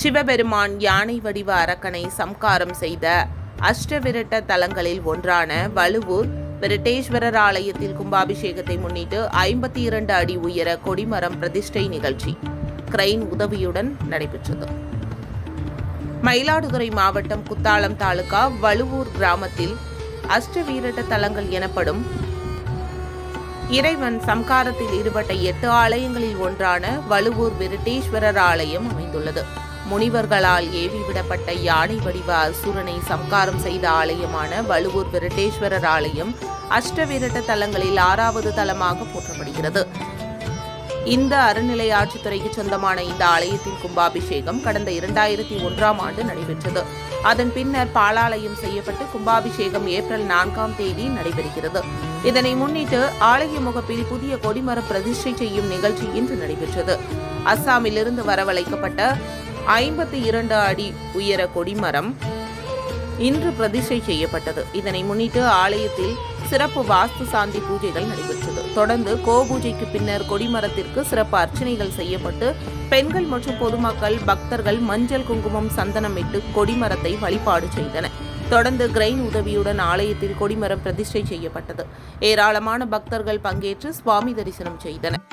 சிவபெருமான் யானை வடிவ அரக்கனை சம்காரம் செய்த அஷ்டவிரட்ட தலங்களில் ஒன்றான வலுவூர் விரட்டேஸ்வரர் ஆலயத்தில் கும்பாபிஷேகத்தை முன்னிட்டு ஐம்பத்தி இரண்டு அடி உயர கொடிமரம் பிரதிஷ்டை நிகழ்ச்சி. கிரைன் உதவியுடன் நடைபெற்றது. மயிலாடுதுறை மாவட்டம் குத்தாலம் தாலுகா வலுவூர் கிராமத்தில் அஷ்டவீரட்ட தலங்கள் எனப்படும் இறைவன் சம்காரத்தில் ஈடுபட்ட எட்டு ஆலயங்களில் ஒன்றான வலுவூர் விருட்டேஸ்வரர் ஆலயம் அமைந்துள்ளது. முனிவர்களால் ஏவி விடப்பட்ட யானை வடிவ அசுரனை சம்காரம் செய்த ஆலயமான வலுவூர் விரட்டேஸ்வரர் ஆலயம் அஷ்டவிரட்ட தலங்களில் ஆறாவது தலமாக போற்றப்படுகிறது. இந்த அறநிலையாட்சித்துறைக்கு சொந்தமான இந்த ஆலயத்தின் கும்பாபிஷேகம் கடந்த இரண்டாயிரத்தி ஒன்றாம் ஆண்டு நடைபெற்றது. அதன் பின்னர் பாலாலயம் செய்யப்பட்டு கும்பாபிஷேகம் ஏப்ரல் நான்காம் தேதி நடைபெறுகிறது. இதனை முன்னிட்டு ஆலய முகப்பில் புதிய கொடிமர பிரதிஷ்டை செய்யும் நிகழ்ச்சி இன்று நடைபெற்றது. அஸ்ஸாமிலிருந்து வரவழைக்கப்பட்ட ஐம்பத்தி இரண்டு அடி உயர கொடிமரம் இன்று பிரதிஷ்டை செய்யப்பட்டது. இதனை முன்னிட்டு ஆலயத்தில் சிறப்பு வாஸ்து சாந்தி பூஜைகள் நடைபெற்றது. தொடர்ந்து கோபூஜைக்கு பின்னர் கொடிமரத்திற்கு சிறப்பு அர்ச்சனைகள் செய்யப்பட்டு பெண்கள் மற்றும் பொதுமக்கள் பக்தர்கள் மஞ்சள் குங்குமம் சந்தனமிட்டு கொடிமரத்தை வழிபாடு செய்தனர். தொடர்ந்து கிரைன் உதவியுடன் ஆலயத்தில் கொடிமரம் பிரதிஷ்டை செய்யப்பட்டது. ஏராளமான பக்தர்கள் பங்கேற்று சுவாமி தரிசனம் செய்தனர்.